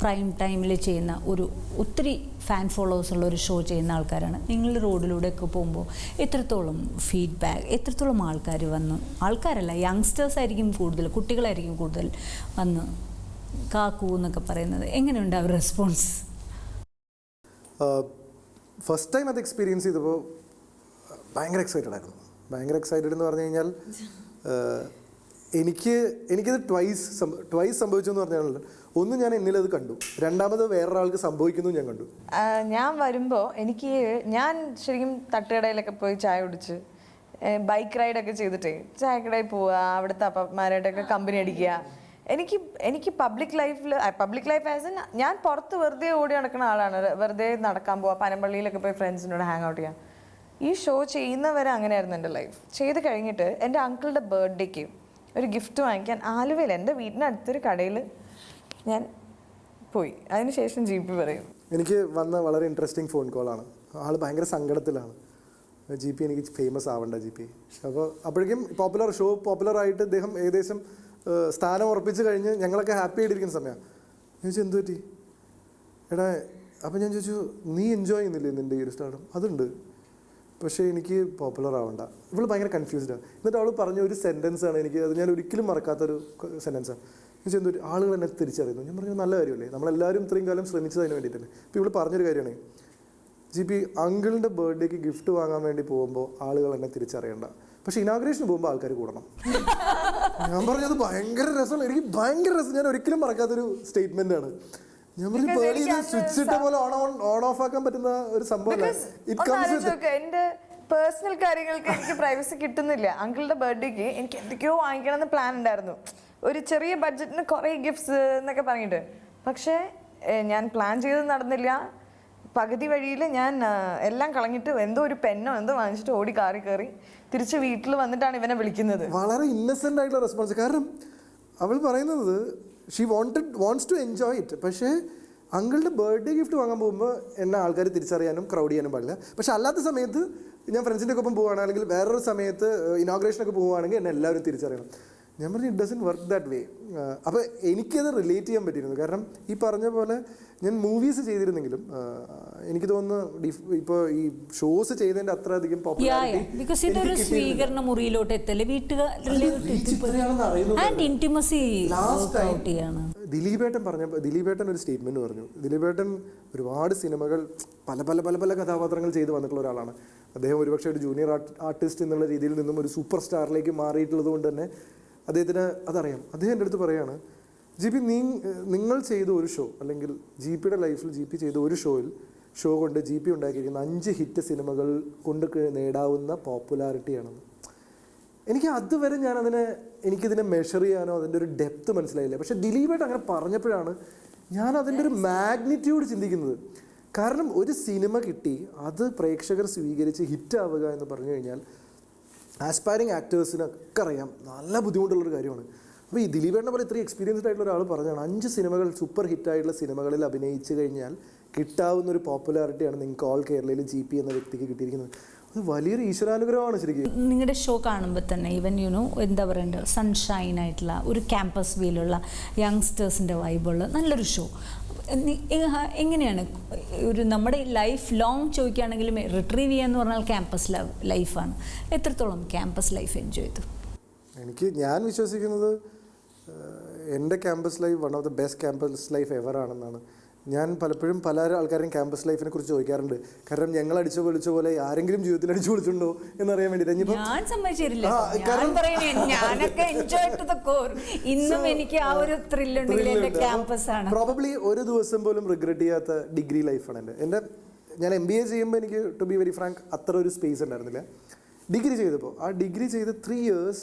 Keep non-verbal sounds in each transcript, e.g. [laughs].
Prime ടൈമിൽ ചെയ്യുന്ന ഒരു ഒത്തിരി ഫാൻ ഫോളോവേഴ്സ് ഉള്ള ഒരു ഷോ ചെയ്യുന്ന ആൾക്കാരാണ്. നിങ്ങൾ റോഡിലൂടെയൊക്കെ പോകുമ്പോൾ എത്രത്തോളം ഫീഡ്ബാക്ക് എത്രത്തോളം ആൾക്കാർ വന്നു ആൾക്കാരല്ല യങ്സ്റ്റേഴ്സ് ആയിരിക്കും കൂടുതൽ കുട്ടികളായിരിക്കും കൂടുതൽ വന്ന് കാക്കു എന്നൊക്കെ പറയുന്നത്. എങ്ങനെയുണ്ട് അവർ റെസ്പോൺസ് ഫസ്റ്റ് ടൈം അത് എക്സ്പീരിയൻസ് ചെയ്തപ്പോൾ ഭയങ്കര എക്സൈറ്റഡ് ആയിരുന്നു. ഭയങ്കര എക്സൈറ്റഡ് എന്ന് പറഞ്ഞു കഴിഞ്ഞാൽ എനിക്ക് എനിക്കത് ട്വൈസ് ട്വൈസ് സംഭവിച്ചു എന്ന് പറഞ്ഞാൽ ഒന്ന് ഞാൻ എന്നിലത് കണ്ടു. രണ്ടാമത് വേറൊരാൾക്ക് സംഭവിക്കുന്നു ഞാൻ കണ്ടു. ഞാൻ വരുമ്പോൾ എനിക്ക് ഞാൻ ശരിക്കും തട്ടുകടയിലൊക്കെ പോയി ചായ കുടിച്ച് ബൈക്ക് റൈഡൊക്കെ ചെയ്തിട്ട് ചായക്കടയിൽ പോവുക അവിടുത്തെ അപ്പന്മാരായിട്ടൊക്കെ കമ്പനി അടിക്കുക. എനിക്ക് എനിക്ക് പബ്ലിക് ലൈഫിൽ പബ്ലിക് ലൈഫ് ആസ് എൻ ഞാൻ പുറത്ത് വെറുതെ ഓടി നടക്കുന്ന ആളാണ്. വെറുതെ നടക്കാൻ പോവുക പനമ്പള്ളിയിലൊക്കെ പോയി ഫ്രണ്ട്സിനോട് ഹാങ് ഔട്ട് ചെയ്യാം ഈ ഷോ ചെയ്യുന്നവരെ അങ്ങനെയായിരുന്നു എന്റെ ലൈഫ് ചെയ്ത് കഴിഞ്ഞിട്ട് എന്റെ അങ്കിളുടെ ബർത്ത്ഡേക്ക് ഒരു ഗിഫ്റ്റ് വാങ്ങിക്കാൻ ആലുവയിൽ എന്റെ വീടിന്റെ അടുത്തൊരു കടയിൽ ഞാൻ പോയി. അതിനുശേഷം ജി പി പറയും. എനിക്ക് വന്ന വളരെ ഇൻട്രസ്റ്റിംഗ് ഫോൺ കോളാണ് ആൾ ഭയങ്കര സങ്കടത്തിലാണ്. ജി പി എനിക്ക് ഫേമസ് ആവണ്ട ജി പി അപ്പോൾ അപ്പോഴേക്കും പോപ്പുലർ ഷോ പോപ്പുലർ ആയിട്ട് ഇദ്ദേഹം ഏകദേശം സ്ഥാനം ഉറപ്പിച്ച് കഴിഞ്ഞ് ഞങ്ങളൊക്കെ ഹാപ്പി ആയിട്ടിരിക്കുന്ന സമയമാണ് ഞാൻ ചോദിച്ചു എന്ത് പറ്റി? എടാ അപ്പം ഞാൻ ചോദിച്ചു നീ എൻജോയ് ചെയ്യുന്നില്ലേ നിന്റെ ഈ ഒരു സ്റ്റാർഡം അതുണ്ട്. പക്ഷേ എനിക്ക് പോപ്പുലർ ആവണ്ട. ഇവൾ ഭയങ്കര കൺഫ്യൂസ്ഡാണ് എന്നിട്ട് അവൾ പറഞ്ഞ ഒരു സെന്റൻസാണ് എനിക്ക് അത് ഞാൻ ഒരിക്കലും മറക്കാത്തൊരു സെന്റൻസാണ് ഞാൻ ഒരു ആളുകൾ എന്നെ തിരിച്ചറിയുന്നു. ഞാൻ പറഞ്ഞു നല്ല കാര്യമല്ലേ? നമ്മളെല്ലാവരും ഇത്രയും കാലം ശ്രമിച്ചതിന് വേണ്ടിയിട്ടല്ലേ? ഇപ്പോൾ ഇവിടെ പറഞ്ഞൊരു കാര്യമാണ്. ജി പി അങ്കിളിന്റെ ബർത്ത്ഡേക്ക് ഗിഫ്റ്റ് വാങ്ങാൻ വേണ്ടി പോകുമ്പോൾ ആളുകൾ എന്നെ തിരിച്ചറിയണ്ട. പക്ഷേ ഇനാഗ്രേഷന് പോകുമ്പോൾ ആൾക്കാർ കൂടണം. ഞാൻ പറഞ്ഞത് ഭയങ്കര രസമാണ്. എനിക്ക് ഭയങ്കര രസം. ഞാൻ ഒരിക്കലും മറക്കാത്തൊരു സ്റ്റേറ്റ്മെന്റ് ആണ്. ഞാൻ പറഞ്ഞു പേടി സ്വിച്ച് ഇട്ട പോലെ ഓൺ ഓൺ ഓൺ ഓഫ് ആക്കാൻ പറ്റുന്ന ഒരു സംഭവമല്ല. ഇറ്റ് കംസ് എന്റെ പേഴ്സണൽ കാര്യങ്ങൾക്ക് എനിക്ക് പ്രൈവസി കിട്ടുന്നില്ല. അങ്കിളുടെ ബർത്ത്ഡേക്ക് എനിക്ക് എന്തൊക്കെയോ വാങ്ങിക്കണം എന്ന് പ്ലാൻ ഉണ്ടായിരുന്നു. ഒരു ചെറിയ ബഡ്ജറ്റിന് കുറേ ഗിഫ്റ്റ്സ് എന്നൊക്കെ പറഞ്ഞിട്ട്. പക്ഷേ ഞാൻ പ്ലാൻ ചെയ്ത് നടന്നില്ല. പകുതി വഴിയിൽ ഞാൻ എല്ലാം കളഞ്ഞിട്ട് എന്തോ ഒരു പെന്നോ എന്തോ വാങ്ങിച്ചിട്ട് ഓടി കാറി കയറി തിരിച്ച് വീട്ടിൽ വന്നിട്ടാണ് ഇവനെ വിളിക്കുന്നത്. വളരെ ഇന്നസെന്റ് ആയിട്ടുള്ള റെസ്പോൺസ് കാരണം അവൾ പറയുന്നത് she wanted wants to enjoy it പക്ഷേ അങ്കിളുടെ ബർത്ത്ഡേ ഗിഫ്റ്റ് വാങ്ങാൻ പോകുമ്പോൾ എന്നെ ആൾക്കാർ തിരിച്ചറിയാനും ക്രൗഡ് ചെയ്യാനും പാടില്ല. പക്ഷെ അല്ലാത്ത സമയത്ത് ഞാൻ ഫ്രണ്ട്സിന്റെ ഒപ്പം പോവുകയാണ് അല്ലെങ്കിൽ വേറൊരു സമയത്ത് ഇനോഗ്രേഷനൊക്കെ പോവുകയാണെങ്കിൽ എന്നെ എല്ലാവരും തിരിച്ചറിയണം. ഞാൻ പറഞ്ഞു it doesn't work that way അപ്പോൾ എനിക്കത് റിലേറ്റ് ചെയ്യാൻ പറ്റിയിരുന്നു. കാരണം ഈ പറഞ്ഞ പോലെ ഞാൻ മൂവീസ് ചെയ്തിരുന്നെങ്കിലും എനിക്ക് തോന്നുന്നു ഇപ്പോൾ ഈ ഷോസ് ചെയ്തതിന്റെ അത്ര അധികം സ്വീകരണ മുറിയിലോട്ട് എത്തല്ലേ? ദിലീപേട്ടൻ പറഞ്ഞ ദിലീപേട്ടൻ ഒരു സ്റ്റേറ്റ്മെന്റ് പറഞ്ഞു. ദിലീപേട്ടൻ ഒരുപാട് സിനിമകൾ പല പല പല പല കഥാപാത്രങ്ങൾ ചെയ്തു വന്നിട്ടുള്ള ഒരാളാണ്. അദ്ദേഹം ഒരുപക്ഷെ ഒരു ജൂനിയർ ആർട്ടിസ്റ്റ് എന്നുള്ള രീതിയിൽ നിന്നും ഒരു സൂപ്പർ സ്റ്റാറിലേക്ക് മാറിയിട്ടുള്ളത് കൊണ്ട് തന്നെ അദ്ദേഹത്തിന് അതറിയാം. അദ്ദേഹം എന്റെ അടുത്ത് പറയാണ് ജി പി നീ നിങ്ങൾ ചെയ്ത ഒരു ഷോ അല്ലെങ്കിൽ ജി പിയുടെ ലൈഫിൽ ജി പി ചെയ്ത ഒരു ഷോയിൽ ഷോ കൊണ്ട് ജി പി ഉണ്ടാക്കിയിരിക്കുന്ന അഞ്ച് ഹിറ്റ് സിനിമകൾ കൊണ്ട് നേടാവുന്ന പോപ്പുലാരിറ്റിയാണെന്ന്. എനിക്ക് അതുവരെ ഞാൻ അതിനെ എനിക്കിതിനെ മെഷർ ചെയ്യാനോ അതിന്റെ ഒരു ഡെപ്ത് മനസ്സിലായില്ല. പക്ഷേ ദിലീപായിട്ട് അങ്ങനെ പറഞ്ഞപ്പോഴാണ് ഞാൻ അതിന്റെ ഒരു മാഗ്നിറ്റ്യൂഡ് ചിന്തിക്കുന്നത്. കാരണം ഒരു സിനിമ കിട്ടി അത് പ്രേക്ഷകർ സ്വീകരിച്ച് ഹിറ്റ് ആവുക എന്ന് പറഞ്ഞു കഴിഞ്ഞാൽ ആസ്പയറിങ് ആക്ടേഴ്സിനൊക്കെ അറിയാം. നല്ല ബുദ്ധിമുട്ടുള്ളൊരു കാര്യമാണ്. അപ്പോൾ ഈ ദിലീപേട്ടനെ പോലെ ഇത്രയും എക്സ്പീരിയൻസ്ഡ് ആയിട്ടുള്ള ഒരാൾ പറഞ്ഞാണ് അഞ്ച് സിനിമകൾ സൂപ്പർ ഹിറ്റായിട്ടുള്ള സിനിമകളിൽ അഭിനയിച്ചു കഴിഞ്ഞാൽ കിട്ടാവുന്ന ഒരു പോപ്പുലാരിറ്റിയാണ് നിങ്ങൾക്ക് ഓൾ കേരളയിൽ ജി പി എന്ന വ്യക്തിക്ക് കിട്ടിയിരിക്കുന്നത്. അത് വലിയൊരു ഈശ്വരാനുഗ്രഹമാണ് ശരിക്കും. നിങ്ങളുടെ ഷോ കാണുമ്പോൾ തന്നെ ഈവൻ യുനോ എന്താ പറയണ്ടത് സൺഷൈൻ ആയിട്ടുള്ള ഒരു ക്യാമ്പസ് വീലുള്ള യങ്സ്റ്റേഴ്സിന്റെ വൈബുള്ള നല്ലൊരു ഷോ എങ്ങനെയാണ്? ഒരു നമ്മുടെ ലൈഫ് ലോങ് ചോദിക്കുകയാണെങ്കിലും റിട്രീവ് ചെയ്യാന്ന് പറഞ്ഞാൽ ക്യാമ്പസ് ലൈഫാണ് എത്രത്തോളം ക്യാമ്പസ് ലൈഫ് എൻജോയ് ചെയ്തു? എനിക്ക് ഞാൻ വിശ്വസിക്കുന്നത് എന്റെ campus life one of the best campus life ever ആണെന്നാണ്. ഞാൻ പലപ്പോഴും പല ആൾക്കാരും ക്യാമ്പസ് ലൈഫിനെ കുറിച്ച് ചോദിക്കാറുണ്ട്. കാരണം ഞങ്ങൾ അടിച്ചു പൊളിച്ച പോലെ ആരെങ്കിലും ജീവിതത്തിൽ അടിച്ചു പൊളിച്ചിട്ടുണ്ടോ എന്നറിയാൻ അറിയാൻ വേണ്ടി ഞാൻ സമ്മതിച്ചില്ല ഞാനൊക്കെ എൻജോയ് ടു ദ കോർ ഇന്നും എനിക്ക് ആ ഒരു ക്യാമ്പസ് ആണ്. പ്രോബബ്ലി ഒരു ദിവസം പോലും റിഗ്രറ്റ് ചെയ്യാത്ത ഡിഗ്രി ലൈഫാണ് എന്റെ. എന്റെ ഞാൻ എം ബി എ ചെയ്യുമ്പോൾ എനിക്ക് ടു ബി വെരി ഫ്രാങ്ക് അത്ര ഒരു സ്പേസ് ഉണ്ടായിരുന്നില്ല. ഡിഗ്രി ചെയ്തപ്പോൾ ആ ഡിഗ്രി ചെയ്ത് ത്രീ ഇയേഴ്സ്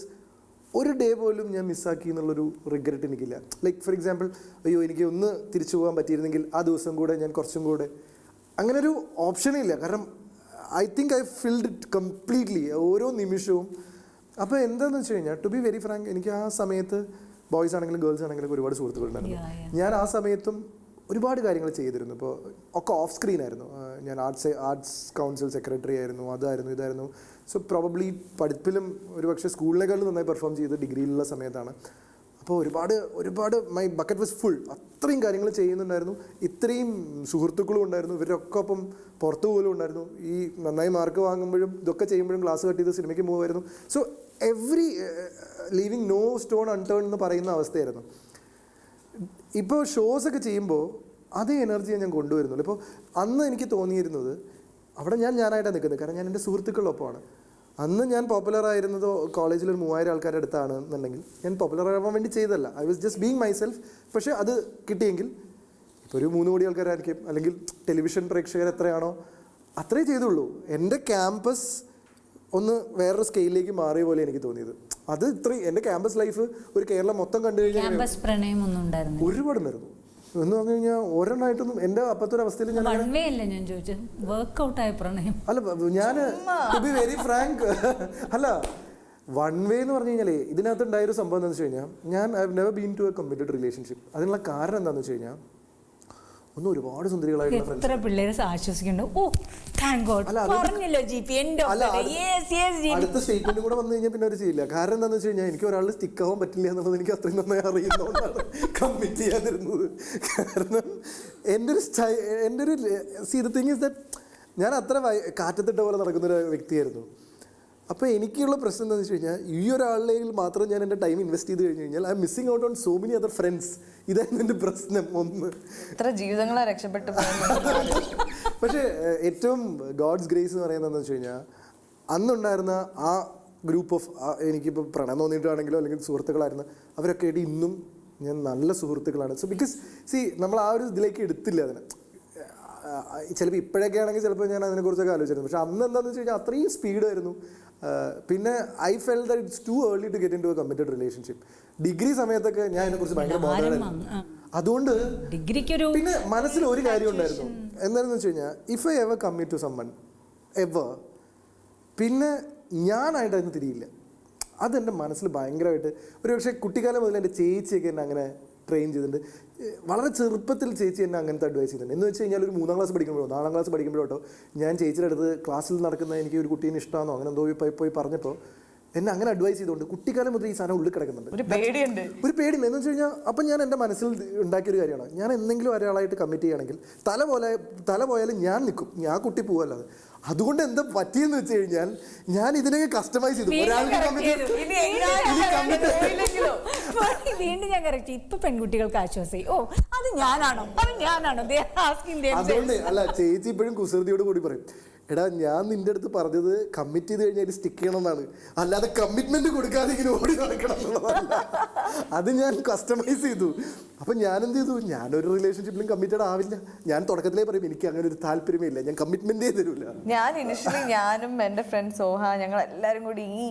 ഒരു ഡേ പോലും ഞാൻ മിസ്സാക്കി എന്നുള്ളൊരു റിഗ്രറ്റ് എനിക്കില്ല. ലൈക്ക് ഫോർ എക്സാമ്പിൾ അയ്യോ എനിക്ക് ഒന്ന് തിരിച്ചു പോകാൻ പറ്റിയിരുന്നെങ്കിൽ ആ ദിവസം കൂടെ ഞാൻ കുറച്ചും കൂടെ അങ്ങനെ ഒരു ഓപ്ഷനേ ഇല്ല. കാരണം I think I filled it completely ഓരോ നിമിഷവും. അപ്പോൾ എന്താണെന്ന് വെച്ച് കഴിഞ്ഞാൽ ടു ബി വെരി ഫ്രാങ്ക് എനിക്ക് ആ സമയത്ത് ബോയ്സ് ആണെങ്കിലും ഗേൾസ് ആണെങ്കിലും ഒരുപാട് സുഹൃത്തുക്കളുണ്ടായിരുന്നു. ഞാൻ ആ സമയത്തും ഒരുപാട് കാര്യങ്ങൾ ചെയ്തിരുന്നു. ഇപ്പോൾ ഒക്കെ ഓഫ് സ്ക്രീൻ ആയിരുന്നു. ഞാൻ ആർട്സ് ആർട്സ് കൗൺസിൽ സെക്രട്ടറി ആയിരുന്നു അതായിരുന്നു ഇതായിരുന്നു. സോ പ്രോബബ്ലി പഠിപ്പിലും ഒരുപക്ഷെ സ്കൂളിലേക്കാളും നന്നായി പെർഫോം ചെയ്ത് ഡിഗ്രിയിലുള്ള സമയത്താണ്. അപ്പോൾ ഒരുപാട് ഒരുപാട് മൈ ബക്കറ്റ് വാസ് ഫുൾ അത്രയും കാര്യങ്ങൾ ചെയ്യുന്നുണ്ടായിരുന്നു. ഇത്രയും സുഹൃത്തുക്കളും ഉണ്ടായിരുന്നു. ഇവരൊക്കെ ഒപ്പം പുറത്തു പോലും ഉണ്ടായിരുന്നു. ഈ നന്നായി മാർക്ക് വാങ്ങുമ്പോഴും ഇതൊക്കെ ചെയ്യുമ്പോഴും ക്ലാസ് കട്ട് ചെയ്ത് സിനിമയ്ക്ക് പോകുമായിരുന്നു so every leaving no stone unturn എന്ന് പറയുന്ന അവസ്ഥയായിരുന്നു. ഇപ്പോൾ ഷോസ് ഒക്കെ ചെയ്യുമ്പോൾ അതേ എനർജിയാണ് ഞാൻ കൊണ്ടുവരുന്നുള്ളൂ. ഇപ്പോൾ അന്ന് എനിക്ക് തോന്നിയിരുന്നത് അവിടെ ഞാൻ ഞാനായിട്ടാണ് നിൽക്കുന്നത്. കാരണം ഞാൻ എന്റെ സുഹൃത്തുക്കളൊപ്പമാണ്. അന്ന് ഞാൻ പോപ്പുലർ ആയിരുന്നത് കോളേജിൽ ഒരു മൂവായിരം ആൾക്കാരുടെ അടുത്താണ് എന്നുണ്ടെങ്കിൽ ഞാൻ പോപ്പുലർ ആവാൻ വേണ്ടി ചെയ്തല്ല I was just being myself പക്ഷേ അത് കിട്ടിയെങ്കിൽ ഇപ്പോൾ ഒരു മൂന്ന് കോടി ആൾക്കാരായിരിക്കും. അല്ലെങ്കിൽ ടെലിവിഷൻ പ്രേക്ഷകർ എത്രയാണോ അത്രേ ചെയ്തുള്ളൂ. എന്റെ ക്യാമ്പസ് ഒന്ന് വേറൊരു സ്കെയിലിലേക്ക് മാറിയ പോലെ എനിക്ക് തോന്നിയത്. അത് ഇത്രയും എന്റെ ക്യാമ്പസ് ലൈഫ് ഒരു കേരളം മൊത്തം കണ്ടു കഴിഞ്ഞാൽ ഒരുപാടുണ്ടായിരുന്നു എന്ന് പറഞ്ഞു കഴിഞ്ഞാൽ ഒരെണ്ണമായിട്ടൊന്നും എന്റെ അപ്പത്തൊരു അവസ്ഥയിൽ ഞാൻ വൺ വേ അല്ലേ ഞാൻ ചോദിച്ചത് വർക്ക്ഔട്ട് ആയ പ്രണയം. അല്ല ഞാൻ ടു ബി വെരി ഫ്രാങ്ക് അല്ല വൺ വേ എന്ന് പറഞ്ഞു കഴിഞ്ഞാലേ ഇതിനകത്ത് ഉണ്ടായൊരു സംഭവം എന്താണെന്ന് വെച്ച് കഴിഞ്ഞാൽ ഞാൻ I never been to a committed relationship അതിനുള്ള കാരണം എന്താണെന്ന് വെച്ച് കഴിഞ്ഞാൽ ഒന്ന് ഒരുപാട് സുന്ദരികളായിട്ടുള്ള എത്ര പിള്ളേര് ആശ്വസിക്കുന്നുണ്ട്? ഓ താങ്ക് ഗോഡ് പറഞ്ഞല്ലോ ജി പി യെസ് അടുത്ത സ്റ്റേറ്റ്മെന്റ് കൂടെ വന്നു കഴിഞ്ഞാൽ പിന്നെ അവർ ചെയ്യില്ല കാരണം എന്താണെന്ന് വെച്ച് കഴിഞ്ഞാൽ എനിക്ക് ഒരാൾ സ്റ്റിക്ക് ആവാൻ പറ്റില്ല എന്നുള്ളത് എനിക്ക് അത്രയും നന്നായി അറിയുന്നതുകൊണ്ടാണ് കമ്മിറ്റ് ചെയ്യാതിരുന്നത്. കാരണം എന്റെ ഒരു സ്റ്റൈ എന്റെ ഒരു C the thing is that ഞാൻ അത്ര കാറ്റത്തിട്ട പോലെ നടക്കുന്ന ഒരു വ്യക്തിയായിരുന്നു. അപ്പോൾ എനിക്കുള്ള പ്രശ്നം എന്താണെന്ന് വെച്ച് കഴിഞ്ഞാൽ ഈ ഒരാളിലേക്ക് മാത്രം ഞാൻ എന്റെ ടൈം ഇൻവെസ്റ്റ് ചെയ്ത് കഴിഞ്ഞ് കഴിഞ്ഞാൽ I missing out on so many other friends ഇതായിരുന്നു എന്റെ പ്രശ്നം ഒന്ന്. എത്ര ജീവിതങ്ങളെ രക്ഷപ്പെട്ടു [laughs] പക്ഷേ ഏറ്റവും ഗോഡ്സ് ഗ്രേസ് എന്ന് പറയുന്നത് എന്താണെന്ന് വെച്ച് കഴിഞ്ഞാൽ അന്നുണ്ടായിരുന്ന ആ ഗ്രൂപ്പ് ഓഫ് എനിക്കിപ്പോൾ പ്രണയം തോന്നിയിട്ടാണെങ്കിലോ അല്ലെങ്കിൽ സുഹൃത്തുക്കളായിരുന്നു അവരൊക്കെ ആയിട്ട് ഇന്നും ഞാൻ നല്ല സുഹൃത്തുക്കളാണ്. സോ ബിക്കോസ് സി നമ്മൾ ആ ഒരു ഇതിലേക്ക് എടുത്തില്ല അതിനെ. ചിലപ്പോൾ ഇപ്പോഴൊക്കെ ആണെങ്കിൽ ചിലപ്പോൾ ഞാൻ അതിനെക്കുറിച്ചൊക്കെ ആലോചിച്ചിരുന്നു. പക്ഷേ അന്ന് എന്താണെന്ന് വെച്ച് കഴിഞ്ഞാൽ അത്രയും സ്പീഡായിരുന്നു പിന്നെ I fell that it's too early to get into a committed relationship degree സമയത്തൊക്കെ ഞാൻ അതിനെക്കുറിച്ച് ഭയങ്കര ബോധമായിരുന്നു അതുകൊണ്ട് ഡിഗ്രിക്കൊരു പിന്നെ മനസ്സിൽ ഒരു കാര്യം ഉണ്ടായിരുന്നു. എന്താണെന്ന് വെച്ച് കഴിഞ്ഞാൽ if I ever commit to someone ever പിന്നെ ഞാനായിട്ട് അതിന് തിരിയില്ല. അതെന്റെ മനസ്സിൽ ഭയങ്കരമായിട്ട് ഒരു പക്ഷേ കുട്ടിക്കാലം മുതൽ എന്റെ ചേച്ചിയൊക്കെ എന്നെ അങ്ങനെ ട്രെയിൻ ചെയ്തിട്ടുണ്ട്. വളരെ ചെറുപ്പത്തിൽ ചേച്ചി എന്നെ അങ്ങനത്തെ അഡ്വൈസ് ചെയ്തിട്ടുണ്ട്. എന്ന് വെച്ച് കഴിഞ്ഞാൽ ഒരു മൂന്നാം ക്ലാസ് പഠിക്കുമ്പോഴോ നാലാം ക്ലാസ് പഠിക്കുമ്പോഴോ ഞാൻ ചേച്ചിയുടെ അടുത്ത് ക്ലാസ്സിൽ നടക്കുന്ന എനിക്ക് ഒരു കുട്ടീനെ ഇഷ്ടമാണോ അങ്ങനെ എന്തോ പോയി പോയി പറഞ്ഞപ്പോൾ എന്നെ അങ്ങനെ അഡ്വൈസ് ചെയ്തുകൊണ്ട് കുട്ടിക്കാലം മുതൽ ഈ സാധനം ഉള്ളിൽ കിടക്കുന്നുണ്ട്. ഒരു പേടിയുണ്ട്. ഒരു പേടി എന്ന് വെച്ച് കഴിഞ്ഞാൽ അപ്പം ഞാൻ എന്റെ മനസ്സിൽ ഉണ്ടാക്കിയൊരു കാര്യമാണ്. ഞാൻ എന്തെങ്കിലും ഒരാളായിട്ട് കമ്മിറ്റ് ചെയ്യുകയാണെങ്കിൽ തല പോലെ തല പോയാലും ഞാൻ നിൽക്കും. ഞാൻ കുട്ടി പോവല്ലാതെ. അതുകൊണ്ട് എന്താ പറ്റിയെന്ന് വെച്ച് കഴിഞ്ഞാൽ ഞാൻ ഇതിനൊക്കെ കസ്റ്റമൈസ് ചെയ്തു. പോയില്ലെങ്കിലോ? വീണ്ടും ഞാൻ കറക്റ്റ് ഇപ്പൊ പെൺകുട്ടികൾക്ക് ആശ്വാസമായി. ഓ അത് ഞാനാണോ? അത് ഞാനാണോ? അതുകൊണ്ട് അല്ല ചേച്ചി ഇപ്പോഴും കുസൃതിയോട് കൂടി പറയും. എടാ ഞാൻ നിന്റെ അടുത്ത് പറഞ്ഞത് കമ്മിറ്റ് ചെയ്ത് കഴിഞ്ഞാൽ സ്റ്റിക്ക് ചെയ്യണം എന്നാണ് അല്ലാതെ കമ്മിറ്റ്മെന്റ് കൊടുക്കാതെ ഓടി നടക്കണം അത് ഞാൻ കസ്റ്റമൈസ് ചെയ്തു. അപ്പൊ ഞാൻ എന്ത് ചെയ്തു? ഞാനൊരു റിലേഷൻഷിപ്പിലും കമ്മിറ്റഡ് ആവില്ല. ഞാൻ തുടക്കത്തിലേ പറയും എനിക്ക് അങ്ങനെ ഒരു താല്പര്യമേ ഇല്ല ഞാൻ കമ്മിറ്റ്മെന്റ് തരൂല. ഞാൻ ഇനിഷ്യലി ഞാനും എന്റെ ഫ്രണ്ട് സോഹ ഞങ്ങൾ എല്ലാവരും കൂടി ഈ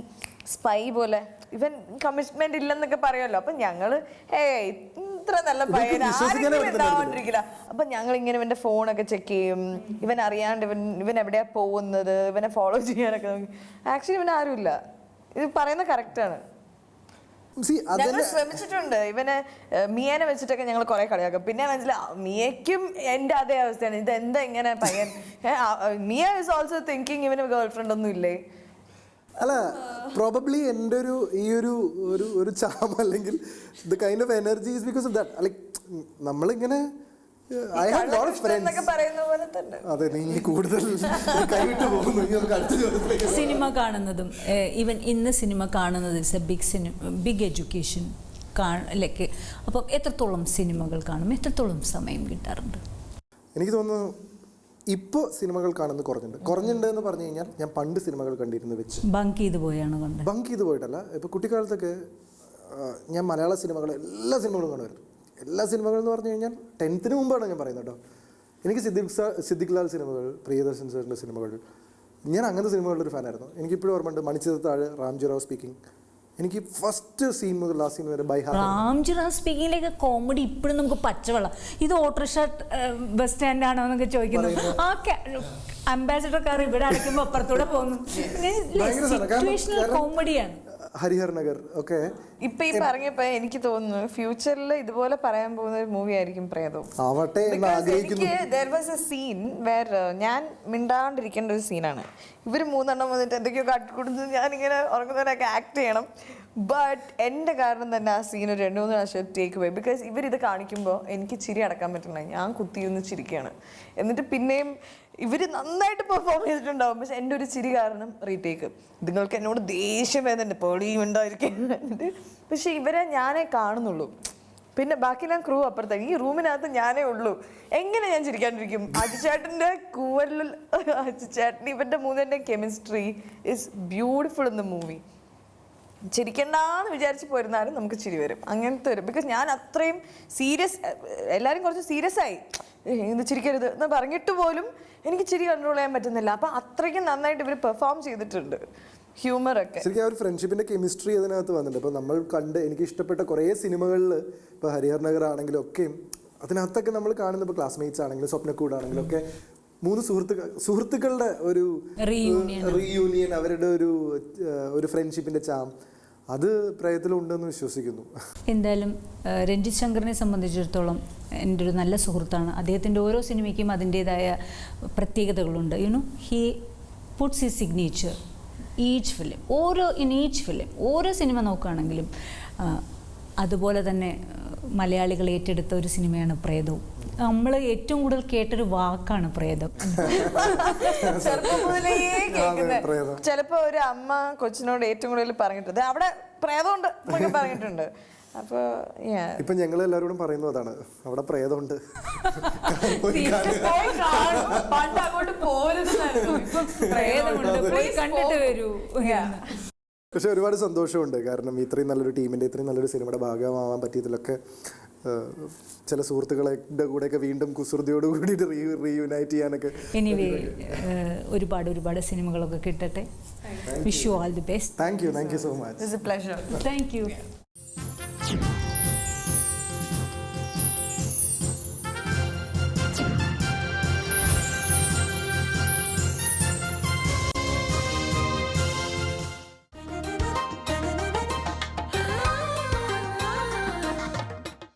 സ്പൈ പോലെ ഇവൻ കമ്മിറ്റ്മെന്റ് ഇല്ലെന്നൊക്കെ പറയുമല്ലോ. അപ്പൊ ഞങ്ങൾ ഏയ് ഇത്ര നല്ല പയ്യൻ ഉണ്ടാവാണ്ടിരിക്കില്ല. അപ്പൊ ഞങ്ങൾ ഇങ്ങനെ ഇവന്റെ ഫോണൊക്കെ ചെക്ക് ചെയ്യും. ഇവൻ അറിയാണ്ട് ഇവൻ ഇവൻ എവിടെയാ പോകുന്നത്? ഇവനെ ഫോളോ ചെയ്യാനൊക്കെ നോക്കി. ആക്ച്വലി ഇവൻ ആരുമില്ല ഇത് പറയുന്ന കറക്റ്റ് ആണ്. ഞങ്ങൾ ശ്രമിച്ചിട്ടുണ്ട്. ഇവനെ മിയനെ വെച്ചിട്ടൊക്കെ ഞങ്ങൾ കുറെ കളിയാക്കും. പിന്നെ മനസ്സിലായി മിയയ്ക്കും എന്റെ അതേ അവസ്ഥയാണ്. ഇത് എന്താ ഇങ്ങനെ പയ്യൻ? മിയ ഇസ് ഓൾസോ തിങ്കിങ് ഇവന് ഗേൾ ഫ്രണ്ട് ഒന്നും ഇല്ലേ അല്ല പ്രോബബ്ലി എന്റെ ഒരു ഈ ഒരു ഒരു ഒരു ചാമ അല്ലെങ്കിൽ the kind of energy is because of that like നമ്മളിങ്ങനെ I have lot of friends എന്നൊക്കെ പറയുന്ന പോലെ തന്നെ. അതെ നീ കൂടുതൽ കൈവിട്ട് പോകുന്നു ഇനി നമുക്ക് അടുത്ത ചോദ്യത്തിലേക്ക്. സിനിമ കാണുന്നതും ഈവൻ ഇന്ന് സിനിമ കാണുന്നത് it's a big cinema big education like അപ്പം എത്രത്തോളം സിനിമകൾ കാണും? എത്രത്തോളം സമയം കിട്ടാറുണ്ട്? എനിക്ക് തോന്നുന്നു ഇപ്പോൾ സിനിമകൾ കാണുന്നത് കുറഞ്ഞിട്ടുണ്ട്. കുറഞ്ഞിട്ടുണ്ട് എന്ന് പറഞ്ഞു കഴിഞ്ഞാൽ ഞാൻ പണ്ട് സിനിമകൾ കണ്ടിരുന്നു വെച്ച്. ബങ്ക് ചെയ്ത് പോയാണ് കണ്ടത് ബങ്ക് ചെയ്ത് പോയിട്ടല്ല. ഇപ്പോൾ കുട്ടിക്കാലത്തൊക്കെ ഞാൻ മലയാള സിനിമകൾ എല്ലാ സിനിമകളും കാണുമായിരുന്നു. എല്ലാ സിനിമകളും എന്ന് പറഞ്ഞു കഴിഞ്ഞാൽ ടെൻത്തിന് മുമ്പാണ് ഞാൻ പറയുന്നത് കേട്ടോ. എനിക്ക് സിദ്ദിഖ് സാർ സിദ്ദിഖ് ലാൽ സിനിമകൾ പ്രിയദർശൻ സാറിന്റെ സിനിമകൾ ഞാൻ അങ്ങനത്തെ സിനിമകളുടെ ഒരു ഫാനായിരുന്നു. എനിക്കിപ്പോഴും ഓർമ്മയുണ്ട് മണിച്ചിത്രത്താഴ് റാംജി റാവ് സ്പീക്കിംഗ് എനിക്ക് ഫസ്റ്റ് സീൻ മുതൽ ആ സീൻ വരെ ബൈ ഹാർട്ട് റാം സ്പീക്കിങ്ങിലേക്ക് കോമഡി ഇപ്പോഴും നമുക്ക് പച്ചവെള്ളം. ഇത് ഓട്ടോറിക്ഷ ബസ് സ്റ്റാൻഡ് ആണോ എന്നൊക്കെ ചോദിക്കുന്നത് ആ അംബാസിഡർ കാർ ഇവിടെ അടയ്ക്കുമ്പോൾ അപ്പുറത്തൂടെ പോകുന്നു. സിറ്റുവേഷണൽ കോമഡിയാണ് ഹരിഹർ നഗർ. ഒക്കെ ഇപ്പൊ ഈ പറഞ്ഞപ്പോ എനിക്ക് തോന്നുന്നു ഫ്യൂച്ചറിൽ ഇതുപോലെ പറയാൻ പോകുന്ന ഒരു മൂവി ആയിരിക്കും പ്രേതവും ആവട്ടെ എന്ന് ആഗ്രഹിക്കുന്നു. എനിക്ക് a scene where, uh, ഞാൻ മിണ്ടാണ്ടിരിക്കേണ്ട ഒരു സീനാണ് ഇവർ മൂന്നെണ്ണം വന്നിട്ട് എന്തൊക്കെയോ കാട്ടിക്കൊടുത്ത് ഞാനിങ്ങനെ ഉറങ്ങുന്നവരൊക്കെ ആക്ട് ചെയ്യണം. ബട്ട് എന്റെ കാരണം തന്നെ ആ സീൻ ഒരു രണ്ട് മൂന്ന് പ്രാവശ്യം ടേക്ക് പോയി ബിക്കോസ് ഇവരിത് കാണിക്കുമ്പോൾ എനിക്ക് ചിരി അടക്കാൻ പറ്റില്ല ഞാൻ കുത്തിയിരുന്ന് ചിരിക്കുകയാണ്. എന്നിട്ട് പിന്നെയും ഇവർ നന്നായിട്ട് പെർഫോം ചെയ്തിട്ടുണ്ടാവും. പക്ഷെ എന്റെ ഒരു ചിരി കാരണം റീടേക്ക്. നിങ്ങൾക്ക് എന്നോട് ദേഷ്യം വേദന പേടിയും ഉണ്ടായിരിക്കും പക്ഷെ ഇവരെ ഞാനേ കാണുന്നുള്ളൂ. പിന്നെ ബാക്കിയെല്ലാം ക്രൂ അപ്പുറത്തേക്ക് ഈ റൂമിനകത്ത് ഞാനേ ഉള്ളൂ. എങ്ങനെ ഞാൻ ചിരിക്കാണ്ടിരിക്കും? അജിച്ചേട്ടന്റെ കൂവലിൽ അജിച്ചേട്ടൻ ഇവന്റെ മൂന്നിന്റെ chemistry is beautiful in the movie ചിരിക്കണ്ടെന്ന് വിചാരിച്ച് പോരുന്നാലും നമുക്ക് ചിരി വരും. അങ്ങനത്തെ വരും ബിക്കോസ് ഞാൻ അത്രയും സീരിയസ് എല്ലാവരും കുറച്ച് സീരിയസ് ആയി. ഇത് ചിരിക്കരുത് എന്ന് പറഞ്ഞിട്ട് പോലും എനിക്ക് ചിരി കൺട്രോൾ ചെയ്യാൻ പറ്റുന്നില്ല. അപ്പം അത്രയ്ക്കും നന്നായിട്ട് ഇവർ പെർഫോം ചെയ്തിട്ടുണ്ട്. ഹ്യൂമർ ഒക്കെ. ശരിക്കും ആ ഒരു ഫ്രണ്ട്ഷിപ്പിന്റെ കെമിസ്ട്രി അതിനകത്ത് വന്നിട്ടുണ്ട്. അപ്പോൾ നമ്മൾ കണ്ട് എനിക്ക് ഇഷ്ടപ്പെട്ട കുറേ സിനിമകളിൽ ഇപ്പോൾ ഹരിഹർ നഗർ ആണെങ്കിലും ഒക്കെ അതിനകത്തൊക്കെ നമ്മൾ കാണുന്ന ഇപ്പോൾ ക്ലാസ്മേറ്റ്സ് ആണെങ്കിലും സ്വപ്നക്കൂട് ആണെങ്കിലും ഒക്കെ മൂന്ന് സുഹൃത്തുക്കൾ സുഹൃത്തുക്കളുടെ ഒരു. റീയൂണിയൻ അവരുടെ ഒരു ഒരു ഫ്രണ്ട്ഷിപ്പിന്റെ ചാം അത് പ്രയത്തിലുണ്ടെന്ന് വിശ്വസിക്കുന്നു. എന്തായാലും രഞ്ജിത് ശങ്കറിനെ സംബന്ധിച്ചിടത്തോളം എന്റെ ഒരു നല്ല സുഹൃത്താണ്. അദ്ദേഹത്തിന്റെ ഓരോ സിനിമയ്ക്കും അതിന്റേതായ പ്രത്യേകതകളുണ്ട്. You know he puts he signature each film ഓരോ ഇൻ ഈച്ച് ഫിലിം ഓരോ സിനിമ നോക്കുകയാണെങ്കിലും അതുപോലെ തന്നെ മലയാളികൾ ഏറ്റെടുത്ത ഒരു സിനിമയാണ് പ്രേതവും. നമ്മൾ ഏറ്റവും കൂടുതൽ കേട്ടൊരു വാക്കാണ് പ്രേതം. [laughs] ചെറുപ്പം മുതലേ കേൾക്കുന്നത്. ചിലപ്പോ ഒരു അമ്മ കൊച്ചിനോട് ഏറ്റവും കൂടുതൽ പറഞ്ഞിട്ടുണ്ട്. അവിടെ പ്രേതമുണ്ട് എന്നൊക്കെ പറഞ്ഞിട്ടുണ്ട്. അപ്പൊ. ഇപ്പൊ ഞങ്ങൾ എല്ലാവരോടും പറയുന്നു അതാണ്. അവിടെ പ്രേതമുണ്ട്. [laughs] പണ്ട് അങ്ങോട്ട് കണ്ടിട്ട് വരൂ. പക്ഷെ ഒരുപാട് സന്തോഷമുണ്ട്. കാരണം ഇത്രയും നല്ലൊരു ടീമിന്റെ ഇത്രയും നല്ലൊരു സിനിമയുടെ ഭാഗമാവാൻ പറ്റിയതിലൊക്കെ ചില സുഹൃത്തുക്കളെ കൂടെയൊക്കെ വീണ്ടും കുസൃതിയോട് കൂടിയിട്ട് റീ റീയുനൈറ്റ് ചെയ്യാനൊക്കെ എനിവേ ഒരുപാട് ഒരുപാട് സിനിമകളൊക്കെ കിട്ടട്ടെ. Wish you all the best thank you thank you so much It's a pleasure. Thank you